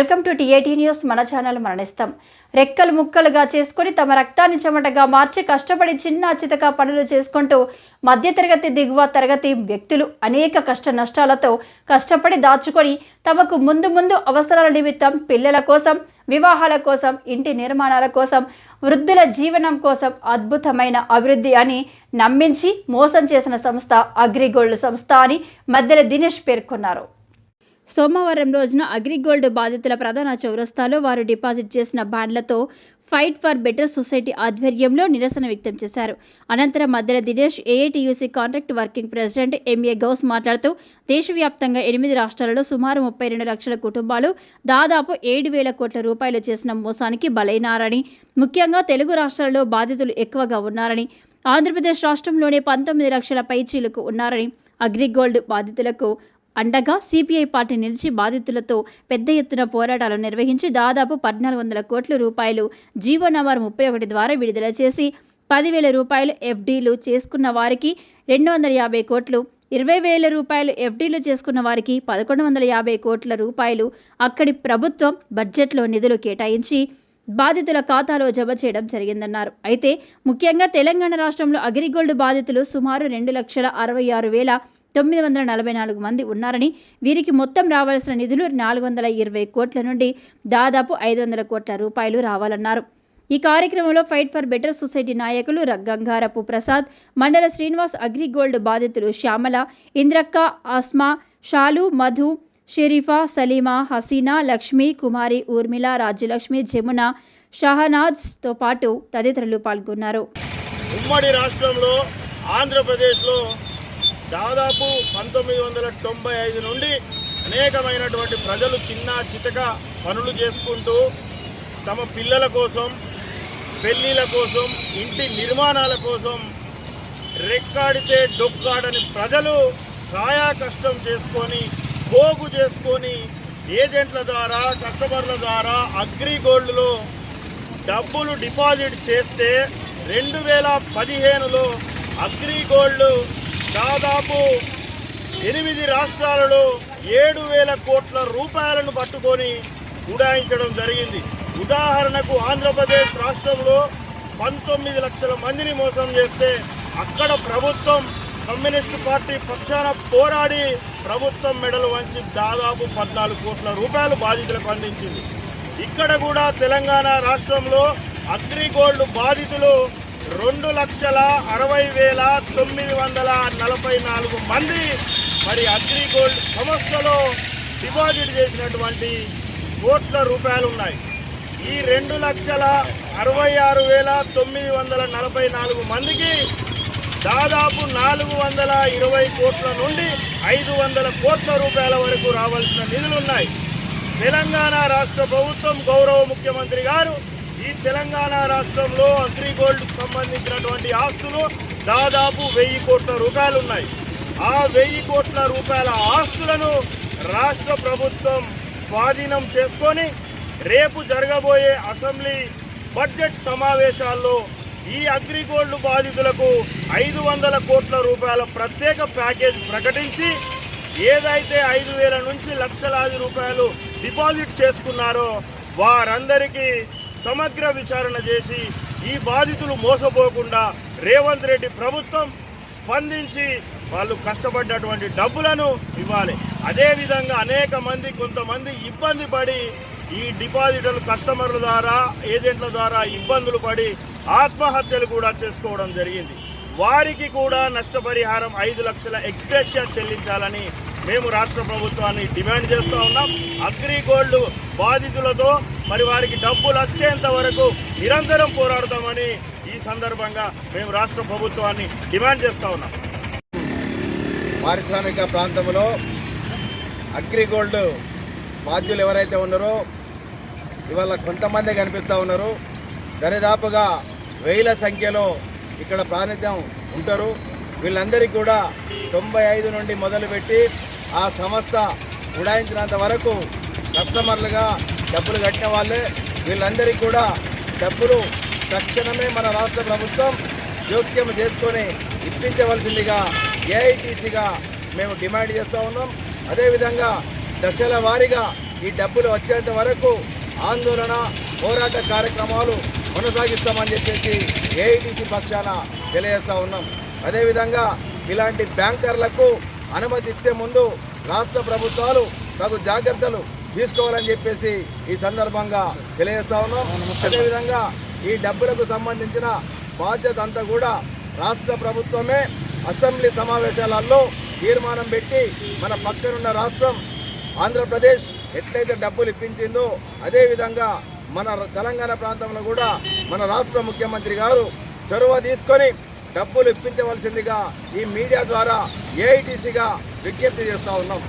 Welcome to TAT news. మన channel మరణిస్తాం. రెక్కలు ముక్కలుగా చేసుకొని తమ రక్తాన్ని చెమటగా మార్చి కష్టపడి చిన్న చితక పనులు చేసుకుంటూ మధ్యతరగతి దిగువ తరగతి వ్యక్తులు అనేక కష్ట నష్టాలతో కష్టపడి దాచుకొని తమకు ముందు ముందు అవసరాల నిమిత్తం పిల్లల కోసం వివాహాల కోసం ఇంటి నిర్మాణాల కోసం వృద్ధుల జీవనం కోసం అద్భుతమైన అభివృద్ధి అని నమ్మించి మోసం చేసిన సంస్థ అగ్రిగోల్డ్ సంస్థ అని మధ్యలో దినేష్ పేర్కొన్నారు. సోమవారం రోజున అగ్రిగోల్డ్ బాధితుల ప్రధాన చౌరస్తాలో వారు డిపాజిట్ చేసిన బాండ్లతో ఫైట్ ఫర్ బెటర్ సొసైటీ ఆధ్వర్యంలో నిరసన వ్యక్తం చేశారు. అనంతరం మధ్యలో Dinesh AITUC contract working president MA Ghouse మాట్లాడుతూ దేశవ్యాప్తంగా ఎనిమిది రాష్ట్రాలలో సుమారు ముప్పై రెండు లక్షల కుటుంబాలు దాదాపు ఏడు వేల కోట్ల రూపాయలు చేసిన మోసానికి బలైనారని ముఖ్యంగా తెలుగు రాష్ట్రాలలో బాధితులు ఎక్కువగా ఉన్నారని ఆంధ్రప్రదేశ్ రాష్ట్రంలోనే పంతొమ్మిది లక్షల పైచీలకు ఉన్నారని అగ్రిగోల్డ్ బాధితులకు అండగా సిపిఐ పార్టీ నిలిచి బాధితులతో పెద్ద ఎత్తున పోరాటాలు నిర్వహించి దాదాపు పద్నాలుగు వందల కోట్ల రూపాయలు జీవో నంబర్ ముప్పై ఒకటి ద్వారా విడుదల చేసి పదివేల రూపాయలు ఎఫ్డీలు చేసుకున్న వారికి రెండు వందల యాభై కోట్లు ఇరవై వేల రూపాయలు ఎఫ్డీలు చేసుకున్న వారికి పదకొండు వందల యాభై కోట్ల రూపాయలు అక్కడి ప్రభుత్వం బడ్జెట్లో నిధులు కేటాయించి బాధితుల ఖాతాలో జమ చేయడం జరిగిందన్నారు. అయితే ముఖ్యంగా తెలంగాణ రాష్ట్రంలో అగ్రిగోల్డ్ బాధితులు సుమారు రెండు లక్షల అరవై ఆరు వేల తొమ్మిది వందల నలభై నాలుగు మంది ఉన్నారని వీరికి మొత్తం రావాల్సిన నిధులు నాలుగు వందల ఇరవై కోట్ల నుండి దాదాపు ఐదు వందల కోట్ల రూపాయలు రావాలన్నారు. ఈ కార్యక్రమంలో ఫైట్ ఫర్ బెటర్ సొసైటీ నాయకులు గంగారపు ప్రసాద్ మండల శ్రీనివాస్ అగ్రిగోల్డ్ బాధితులు శ్యామల ఇంద్రక్క ఆస్మా షాలు మధు షరీఫా సలీమా హసీనా లక్ష్మి కుమారి ఊర్మిళ రాజ్యలక్ష్మి జమున షహనాజ్తో పాటు తదితరులు పాల్గొన్నారు. ఉమ్మడి రాష్ట్రంలో ఆంధ్రప్రదేశ్లో దాదాపు పంతొమ్మిది వందల తొంభై ఐదు నుండి అనేకమైనటువంటి ప్రజలు చిన్న చితక పనులు చేసుకుంటూ తమ పిల్లల కోసం పెళ్ళిళ్ళ కోసం ఇంటి నిర్మాణాల కోసం రెక్కాడితే డొక్కాడని ప్రజలు కాయా కష్టం చేసుకొని పోగు చేసుకొని ఏజెంట్ల ద్వారా కస్టమర్ల ద్వారా అగ్రిగోల్డ్లో డబ్బులు డిపాజిట్ చేస్తే రెండు వేల పదిహేనులో అగ్రిగోల్డ్ దాదాపు ఎనిమిది రాష్ట్రాలలో ఏడు వేల కోట్ల రూపాయలను పట్టుకొని ఉడాయించడం జరిగింది. ఉదాహరణకు ఆంధ్రప్రదేశ్ రాష్ట్రంలో పంతొమ్మిది లక్షల మందిని మోసం చేస్తే అక్కడ ప్రభుత్వం కమ్యూనిస్టు పార్టీ పక్షాన పోరాడి ప్రభుత్వం మెడలు వంచి దాదాపు పద్నాలుగు కోట్ల రూపాయలు బాధితులకు అందించింది. ఇక్కడ కూడా తెలంగాణ రాష్ట్రంలో అగ్రిగోల్డ్ బాధితులు రెండు లక్షల అరవై వేల తొమ్మిది వందల నలభై నాలుగు మంది మరి అగ్రిగోల్డ్ సంస్థలో డిపాజిట్ చేసినటువంటి కోట్ల రూపాయలు ఉన్నాయి. ఈ రెండు లక్షల అరవై ఆరు వేల తొమ్మిది వందల నలభై నాలుగు మందికి దాదాపు నాలుగు వందల ఇరవై కోట్ల నుండి ఐదు వందల కోట్ల రూపాయల వరకు రావాల్సిన నిధులున్నాయి తెలంగాణ రాష్ట్ర ప్రభుత్వం గౌరవ ముఖ్యమంత్రి గారు ఈ తెలంగాణ రాష్ట్రంలో అగ్రిగోల్డ్ సంబంధించినటువంటి ఆస్తులు దాదాపు వెయ్యి కోట్ల రూపాయలు ఉన్నాయి. ఆ వెయ్యి కోట్ల రూపాయల ఆస్తులను రాష్ట్ర ప్రభుత్వం స్వాధీనం చేసుకొని రేపు జరగబోయే అసెంబ్లీ బడ్జెట్ సమావేశాల్లో ఈ అగ్రిగోల్డ్ బాధితులకు ఐదు వందల కోట్ల రూపాయల ప్రత్యేక ప్యాకేజ్ ప్రకటించి ఏదైతే ఐదు వేల నుంచి లక్షలాది రూపాయలు డిపాజిట్ చేసుకున్నారో వారందరికీ సమగ్ర విచారణ చేసి ఈ బాధితులు మోసపోకుండా రేవంత్ రెడ్డి ప్రభుత్వం స్పందించి వాళ్ళు కష్టపడ్డటువంటి డబ్బులను ఇవ్వాలి. అదేవిధంగా అనేక మంది కొంతమంది ఇబ్బంది పడి ఈ డిపాజిటర్లు కస్టమర్ల ద్వారా ఏజెంట్ల ద్వారా ఇబ్బందులు పడి ఆత్మహత్యలు కూడా చేసుకోవడం జరిగింది. వారికి కూడా నష్టపరిహారం ఐదు లక్షల ఎక్స్గ్రేషియా చెల్లించాలని మేము రాష్ట్ర ప్రభుత్వాన్ని డిమాండ్ చేస్తూ ఉన్నాం. అగ్రిగోల్డ్ బాధితులతో మరి వారికి డబ్బులు వచ్చేంత వరకు నిరంతరం పోరాడతామని ఈ సందర్భంగా మేము రాష్ట్ర ప్రభుత్వాన్ని డిమాండ్ చేస్తూ ఉన్నాం. పారిశ్రామిక ప్రాంతంలో అగ్రిగోల్డ్ బాధ్యులు ఎవరైతే ఉన్నారో ఇవాళ కొంతమంది కనిపిస్తూ ఉన్నారు. దరిదాపుగా వేల సంఖ్యలో ఇక్కడ ప్రాతినిధ్యం ఉంటారు. వీళ్ళందరికీ కూడా తొంభై ఐదు నుండి మొదలుపెట్టి ఆ సంస్థ ఉడాయించినంత వరకు కస్టమర్లుగా డబ్బులు కట్టిన వాళ్ళే. వీళ్ళందరికీ కూడా డబ్బులు తక్షణమే మన రాష్ట్ర ప్రభుత్వం జోక్యం చేసుకొని ఇప్పించవలసిందిగా ఏఐటీసీగా మేము డిమాండ్ చేస్తూ ఉన్నాం. అదేవిధంగా దశల వారీగా ఈ డబ్బులు వచ్చేంత వరకు ఆందోళన పోరాట కార్యక్రమాలు కొనసాగిస్తామని చెప్పేసి ఏఐటీసీ పక్షాన తెలియజేస్తా ఉన్నాం. అదేవిధంగా ఇలాంటి బ్యాంకర్లకు అనుమతి ఇచ్చే ముందు రాష్ట్ర ప్రభుత్వాలు తగు జాగ్రత్తలు తీసుకోవాలని చెప్పేసి ఈ సందర్భంగా తెలియజేస్తా ఉన్నాం. అదేవిధంగా ఈ డబ్బులకు సంబంధించిన బాధ్యత అంతా కూడా రాష్ట్ర ప్రభుత్వమే అసెంబ్లీ సమావేశాలలో తీర్మానం పెట్టి మన పక్కనున్న రాష్ట్రం ఆంధ్రప్రదేశ్ ఎట్లయితే డబ్బులు ఇప్పించిందో అదేవిధంగా మన తెలంగాణ ప్రాంతంలో కూడా మన రాష్ట్ర ముఖ్యమంత్రి గారు చొరవ తీసుకొని డబ్బులు ఇప్పించవలసిందిగా ఈ మీడియా ద్వారా ఏఐటీసీగా విజ్ఞప్తి చేస్తూ ఉన్నాం.